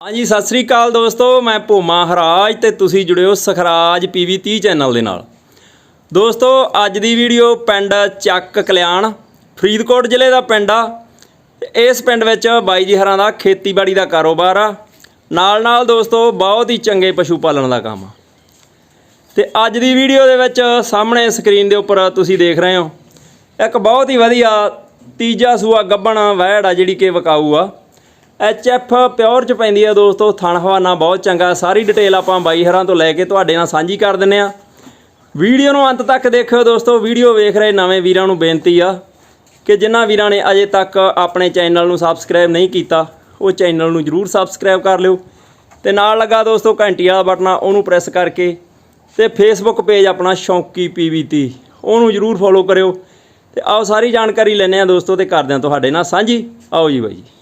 ਹਾਂਜੀ, ਸਤਿ ਸ੍ਰੀ ਅਕਾਲ ਦੋਸਤੋ, ਮੈਂ ਭੂਮਾ ਹਰਾਜ ਤੇ ਤੁਸੀਂ ਜੁੜਿਓ ਸਖਰਾਜ ਪੀਵੀ 30 ਚੈਨਲ ਦੇ ਨਾਲ। ਦੋਸਤੋ, ਅੱਜ ਦੀ ਵੀਡੀਓ ਪਿੰਡ ਚੱਕ ਕਲਿਆਣ, ਫਰੀਦਕੋਟ ਜ਼ਿਲ੍ਹੇ ਦਾ ਪਿੰਡ ਆ। ਇਸ ਪਿੰਡ ਵਿੱਚ ਬਾਈ ਜੀ ਹਰਾਂ ਦਾ ਖੇਤੀਬਾੜੀ ਦਾ ਕਾਰੋਬਾਰ ਆ। ਨਾਲ ਨਾਲ ਦੋਸਤੋ, ਬਹੁਤ ਹੀ ਚੰਗੇ ਪਸ਼ੂ ਪਾਲਣ ਦਾ ਕੰਮ ਆ। ਤੇ ਅੱਜ ਦੀ ਵੀਡੀਓ ਦੇ ਵਿੱਚ ਸਾਹਮਣੇ ਸਕਰੀਨ ਦੇ ਉੱਪਰ ਤੁਸੀਂ ਦੇਖ ਰਹੇ ਹੋ, ਇੱਕ ਬਹੁਤ ਹੀ ਵਧੀਆ ਤੀਜਾ ਸੂਆ ਗੱਬਣ ਵੈੜ ਆ ਜਿਹੜੀ ਕਿ ਵਿਕਾਊ ਆ। ਐਚ ਐਫ ਪਿਓਰ ਚ ਪੈਂਦੀ ਆ ਦੋਸਤੋ, ਥਣ ਹਵਾਨਾ ਬਹੁਤ ਚੰਗਾ। ਸਾਰੀ ਡਿਟੇਲ ਆਪਾਂ ਬਾਈ ਹਰਾਂ ਤੋਂ ਲੈ ਕੇ ਤੁਹਾਡੇ ਨਾਲ ਸਾਂਝੀ ਕਰ ਦਿੰਨੇ ਆ। ਵੀਡੀਓ ਨੂੰ ਅੰਤ ਤੱਕ ਦੇਖਿਓ ਦੋਸਤੋ, ਵੀਡੀਓ ਵੇਖ ਰਹੇ ਨਵੇਂ ਵੀਰਾਂ ਨੂੰ ਬੇਨਤੀ ਆ ਕਿ ਜਿਨ੍ਹਾਂ ਵੀਰਾਂ ਨੇ ਅਜੇ ਤੱਕ ਆਪਣੇ ਚੈਨਲ ਨੂੰ ਸਬਸਕ੍ਰਾਈਬ ਨਹੀਂ ਕੀਤਾ, ਉਹ ਚੈਨਲ ਨੂੰ ਜਰੂਰ ਸਬਸਕ੍ਰਾਈਬ ਕਰ ਲਿਓ। ਤੇ ਨਾਲ ਲੱਗਾ ਦੋਸਤੋ ਘੰਟੀ ਵਾਲਾ ਬਟਨ ਉਹਨੂੰ ਪ੍ਰੈਸ ਕਰਕੇ ਤੇ ਫੇਸਬੁੱਕ ਪੇਜ ਆਪਣਾ ਸ਼ੌਂਕੀ ਪੀਵੀਤੀ ਉਹਨੂੰ ਜਰੂਰ ਫੋਲੋ ਕਰਿਓ। ਤੇ ਆਓ ਸਾਰੀ ਜਾਣਕਾਰੀ ਲੈਣੇ ਆ ਦੋਸਤੋ ਤੇ ਕਰਦੇ ਆ ਤੁਹਾਡੇ ਨਾਲ ਸਾਂਝੀ। ਆਓ ਜੀ ਬਾਈ ਜੀ।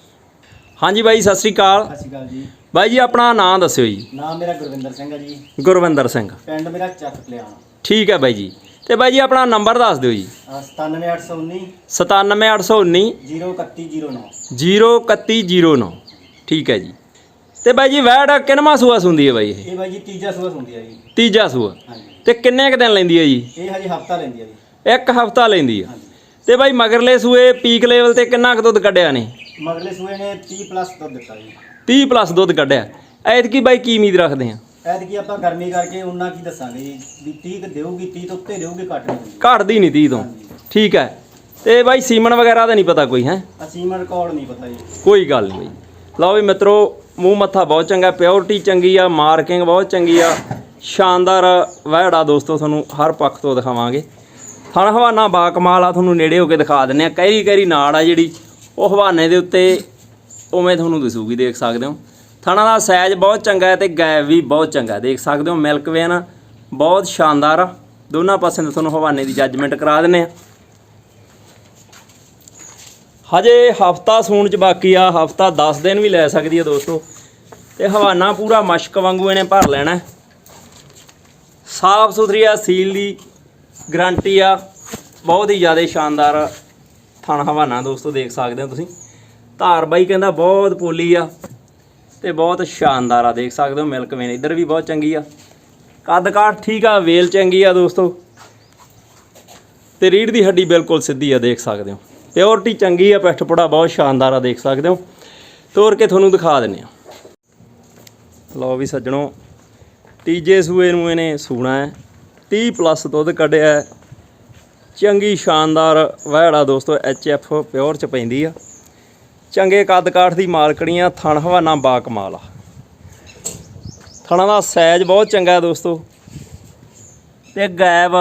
ਹਾਂਜੀ ਬਾਈ ਸਤਿ ਸ੍ਰੀ ਅਕਾਲ। ਸਤਿ ਸ਼੍ਰੀ ਅਕਾਲ ਜੀ। ਬਾਈ ਜੀ ਆਪਣਾ ਨਾਮ ਦੱਸਿਓ ਜੀ। ਨਾਮ ਮੇਰਾ ਗੁਰਵਿੰਦਰ ਸਿੰਘ ਹੈ ਜੀ। ਗੁਰਵਿੰਦਰ ਸਿੰਘ। ਪਿੰਡ ਮੇਰਾ ਚੱਕ ਕਲਿਆਣ। ਠੀਕ ਹੈ ਬਾਈ ਜੀ। ਤੇ ਬਾਈ ਜੀ ਆਪਣਾ ਨੰਬਰ ਦੱਸ ਦਿਓ ਜੀ। ਅਹ 97819 97819 03109 03109 ਠੀਕ ਹੈ ਜੀ। ਤੇ ਬਾਈ ਜੀ ਵੈੜ ਕਿੰਨਵਾਂ ਸੂਆ ਸੁੰਦੀ ਹੈ ਬਾਈ ਇਹ? ਇਹ ਬਾਈ ਜੀ ਤੀਜਾ ਸੂਆ ਹੁੰਦੀ ਹੈ ਜੀ। ਤੀਜਾ ਸੂਆ। ਹਾਂਜੀ। ਤੇ ਕਿੰਨੇ ਕ ਦਿਨ ਲੈਂਦੀ ਹੈ ਜੀ? ਇਹ ਹਜੇ ਹਫਤਾ ਲੈਂਦੀ ਹੈ ਜੀ। ਇੱਕ ਹਫਤਾ ਲੈਂਦੀ ਆ ਹਾਂਜੀ। ਤੇ ਬਾਈ ਮਗਰਲੇ ਸੂਏ ਪੀਕ ਲੈਵਲ ਤੇ ਕਿੰਨਾ ਕੁ ਦੁੱਧ ਕੱਢਿਆ ਨੇ? ਮਗਲੇ ਸੂਏ ਨੇ 30 ਪਲੱਸ ਦੁੱਧ ਦਿੱਤਾ ਜੀ। 30 ਪਲੱਸ ਦੁੱਧ ਕੱਢਿਆ। ਐਤਕੀ ਬਾਈ ਕੀ ਉਮੀਦ ਰੱਖਦੇ ਆ? ਐਤਕੀ ਆਪਾਂ ਗਰਮੀ ਕਰਕੇ ਉਹਨਾਂ ਕੀ ਦੱਸਾਂਗੇ ਜੀ ਵੀ 30 ਕੁ ਦੇਊਗੀ 30 ਤੋਂ ਉੱਤੇ ਦੇਊਗੀ ਘੱਟ ਨਹੀਂ ਦੇਊਗੀ। ਘਟਦੀ ਨਹੀਂ 30 ਤੋਂ। ਠੀਕ ਹੈ। ਤੇ ਬਾਈ ਸੀਮਨ ਵਗੈਰਾ ਦਾ ਨਹੀਂ ਪਤਾ ਕੋਈ ਹੈ? ਅਸੀਮਨ ਰਿਕਾਰਡ ਨਹੀਂ ਪਤਾ ਜੀ। ਕੋਈ ਗੱਲ ਨਹੀਂ ਬਾਈ। ਲਓ ਵੀ ਮਿੱਤਰੋ ਮੂੰਹ ਮੱਥਾ ਬਹੁਤ ਚੰਗਾ ਪਿਓਰਿਟੀ ਚੰਗੀ ਆ ਮਾਰਕਿੰਗ ਬਹੁਤ ਚੰਗੀ ਆ। ਸ਼ਾਨਦਾਰ ਵਹਿੜਾ ਦੋਸਤੋ ਤੁਹਾਨੂੰ ਹਰ ਪੱਖ ਤੋਂ ਦਿਖਾਵਾਂਗੇ। ਥਣ ਹਵਾਨਾ ਬਾ ਕਮਾਲ ਆ ਤੁਹਾਨੂੰ ਨੇੜੇ ਹੋ ਕੇ ਦਿਖਾ ਦਿੰਨੇ ਆ। ਕੈਰੀ ਕੈਰੀ ਨਾੜ ਆ ਜਿਹੜੀ ਉਹ ਹਵਾਨੇ ਦੇ ਉੱਤੇ ਉਵੇਂ ਤੁਹਾਨੂੰ ਦਿਸੂਗੀ, ਦੇਖ ਸਕਦੇ ਹੋ। ਥਣਾ ਦਾ ਸਾਈਜ਼ ਬਹੁਤ ਚੰਗਾ ਹੈ ਤੇ ਗੈਪ ਵੀ ਬਹੁਤ ਚੰਗਾ ਦੇਖ ਸਕਦੇ ਹੋ, ਮਿਲਕ ਵੇਨ ਬਹੁਤ ਸ਼ਾਨਦਾਰ ਆ। ਦੋਨਾਂ ਪਾਸੇ ਤੋਂ ਤੁਹਾਨੂੰ ਹਵਾਨੇ ਦੀ ਜੱਜਮੈਂਟ ਕਰਾ ਦਿੰਨੇ ਆ ਹਜੇ ਹਫਤਾ ਸੂਣ ਚ ਬਾਕੀ ਆ, ਹਫਤਾ 10 ਦਿਨ ਵੀ ਲੈ ਸਕਦੀ ਆ ਦੋਸਤੋ। ਤੇ ਹਵਾਨਾ ਪੂਰਾ ਮਸ਼ਕ ਵਾਂਗੂ ਇਹਨੇ ਭਰ ਲੈਣਾ ਸਾਫ਼ ਸੁਥਰੀ ਆ, ਸੀਲ ਦੀ ਗਰੰਟੀ ਆ। ਬਹੁਤ ਹੀ ਜ਼ਿਆਦਾ ਸ਼ਾਨਦਾਰ ਥਣ ਹਵਾਨਾ ਦੋਸਤੋ, ਦੇਖ ਸਕਦੇ ਹੋ ਤੁਸੀਂ। ਧਾਰ ਬਾਈ ਕਹਿੰਦਾ ਬਹੁਤ ਪੋਲੀ ਆ ਤੇ ਬਹੁਤ ਸ਼ਾਨਦਾਰ ਆ, ਦੇਖ ਸਕਦੇ ਹੋ ਮਿਲਕ ਵੇਨ ਇੱਧਰ ਵੀ ਬਹੁਤ ਚੰਗੀ ਆ। ਕੱਦ ਕਾਠ ਠੀਕ ਆ, ਵੇਲ ਚੰਗੀ ਆ ਦੋਸਤੋ। ਤੇ ਰੀੜ ਦੀ ਹੱਡੀ ਬਿਲਕੁਲ ਸਿੱਧੀ ਆ, ਦੇਖ ਸਕਦੇ ਹੋ। ਪਿਓਰਟੀ ਚੰਗੀ ਆ, ਪਿੱਠ ਪੁੜਾ ਬਹੁਤ ਸ਼ਾਨਦਾਰ ਆ, ਦੇਖ ਸਕਦੇ ਹੋ। ਤੋਰ ਕੇ ਤੁਹਾਨੂੰ ਦਿਖਾ ਦਿੰਨੇ ਆ। ਲਓ ਵੀ ਸੱਜਣੋ, ਤੀਜੇ ਸੂਏ ਨੂੰ ਇਹਨੇ ਸੂਣਾ ਹੈ। 30 ਪਲੱਸ ਦੁੱਧ ਕੱਢਿਆ ਚੰਗੀ ਸ਼ਾਨਦਾਰ ਵਹਿੜਾ ਦੋਸਤੋ ਐਚ ਐਫ ਪਿਓਰ ਚ ਪੈਂਦੀ ਆ। ਚੰਗੇ ਕੱਦ ਕਾਠ ਦੀ ਮਾਲਕੜੀਆਂ ਥਣ ਹਵਾਨਾ ਬਾ ਕਮਾਲ ਆ। ਥਣਾ ਦਾ ਸਾਈਜ਼ ਬਹੁਤ ਚੰਗਾ ਦੋਸਤੋ। ਤੇ ਗੈਬ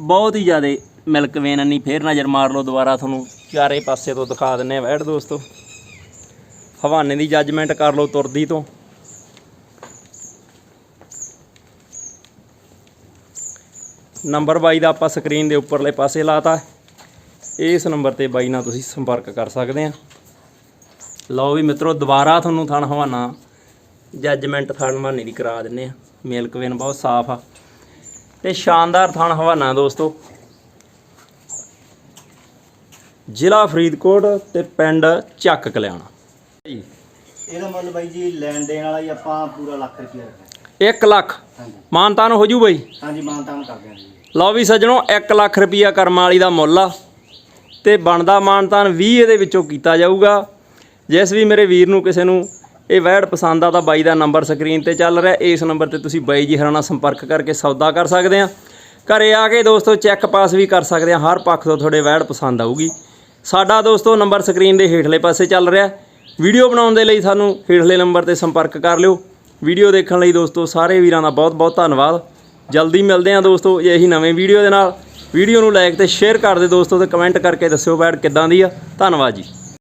ਬਹੁਤ ਹੀ ਜ਼ਿਆਦੇ ਮਿਲਕ ਵੇਨ ਨਹੀਂ ਫੇਰ ਨਜ਼ਰ ਮਾਰ ਲਓ ਦੁਬਾਰਾ ਤੁਹਾਨੂੰ। ਚਾਰੇ ਪਾਸੇ ਤੋਂ ਦਿਖਾ ਦਿੰਨੇ ਆ ਵੈੜ ਦੋਸਤੋ। ਹਵਾਨੇ ਦੀ ਜੱਜਮੈਂਟ ਕਰ ਲਓ ਤੁਰਦੀ ਤੋਂ। ਨੰਬਰ ਬਾਈ ਦਾ ਆਪਾਂ ਸਕਰੀਨ ਦੇ ਉੱਪਰਲੇ ਪਾਸੇ ਲਾਤਾ। ਇਸ ਨੰਬਰ ਤੇ ਬਾਈ ਨਾਲ ਤੁਸੀਂ ਸੰਪਰਕ ਕਰ ਸਕਦੇ ਆ। ਲਓ ਵੀ ਮਿੱਤਰੋ, ਦੁਬਾਰਾ ਤੁਹਾਨੂੰ ਥਣ ਹਵਾਨਾ ਜੱਜਮੈਂਟ ਥਣ ਹਵਾਨੇ ਦੀ ਕਰਾ ਦਿੰਨੇ ਆ। ਮਿਲਕ ਵੇਨ ਬਹੁਤ ਸਾਫ਼ ਆ। ਤੇ ਸ਼ਾਨਦਾਰ ਥਣ ਹਵਾਨਾ ਦੋਸਤੋ। ਜ਼ਿਲ੍ਹਾ ਫਰੀਦਕੋਟ ਤੇ ਪਿੰਡ ਚੱਕ ਕਲਿਆਣਾ। ਇਹਦਾ ਮੁੱਲ ਬਾਈ ਜੀ ਲੈਣ ਦੇਣ ਵਾਲਾ ਹੀ ਆਪਾਂ ਪੂਰਾ ਲੱਖ ਰੁਪਏ ਰੱਖਿਆ। 1 ਲੱਖ। ਮਾਨਤਾਨ ਹੋ ਜੂ ਬਈ? ਹਾਂਜੀ ਮਾਨਤਾਨ ਕਰ ਦਿਆਂਗੇ ਲਓ ਵੀ ਸੱਜਣੋ 1 ਲੱਖ ਰੁਪਈਆ ਕਰਮਾਂ ਵਾਲੀ ਦਾ ਮੁੱਲ ਆ ਤੇ ਬਣਦਾ ਮਾਨਤਾਨ 20 ਇਹਦੇ ਵਿੱਚੋਂ ਕੀਤਾ ਜਾਊਗਾ। ਜਿਸ ਵੀ ਮੇਰੇ ਵੀਰ ਨੂੰ ਕਿਸੇ ਨੂੰ ਇਹ ਵੈੜ ਪਸੰਦ ਆ ਤਾਂ ਬਾਈ ਦਾ ਨੰਬਰ ਸਕਰੀਨ ਤੇ ਚੱਲ ਰਿਹਾ। ਇਸ ਨੰਬਰ ਤੇ ਤੁਸੀਂ ਬਾਈ ਜੀ ਹਰਾਂ ਨਾਲ ਸੰਪਰਕ ਕਰਕੇ ਸੌਦਾ ਕਰ ਸਕਦੇ ਆ। ਘਰੇ ਆ ਕੇ ਦੋਸਤੋ ਚੈੱਕ ਪਾਸ ਵੀ ਕਰ ਸਕਦੇ ਆ। ਹਰ ਪੱਖ ਤੋਂ ਤੁਹਾਡੇ ਵੈੜ ਪਸੰਦ ਆਊਗੀ। ਸਾਡਾ ਦੋਸਤੋ ਨੰਬਰ ਸਕਰੀਨ ਦੇ ਹੇਠਲੇ ਪਾਸੇ ਚੱਲ ਰਿਹਾ। ਵੀਡੀਓ ਬਣਾਉਣ ਦੇ ਲਈ ਸਾਨੂੰ ਹੇਠਲੇ ਨੰਬਰ ਤੇ ਸੰਪਰਕ ਕਰ ਲਿਓ। ਵੀਡੀਓ ਦੇਖਣ ਲਈ ਦੋਸਤੋ ਸਾਰੇ ਵੀਰਾਂ ਦਾ ਬਹੁਤ ਬਹੁਤ ਧੰਨਵਾਦ। ਜਲਦੀ ਮਿਲਦੇ ਹਾਂ ਦੋਸਤੋ ਇਹੀ ਨਵੇਂ ਵੀਡੀਓ ਦੇ ਨਾਲ। ਵੀਡੀਓ ਨੂੰ ਲਾਈਕ ਤੇ ਸ਼ੇਅਰ ਕਰ ਦਿਓ ਦੋਸਤੋ ਤੇ ਕਮੈਂਟ ਕਰਕੇ ਦੱਸਿਓ ਬੈਡ ਕਿੱਦਾਂ ਦੀ ਆ। ਧੰਨਵਾਦ ਜੀ।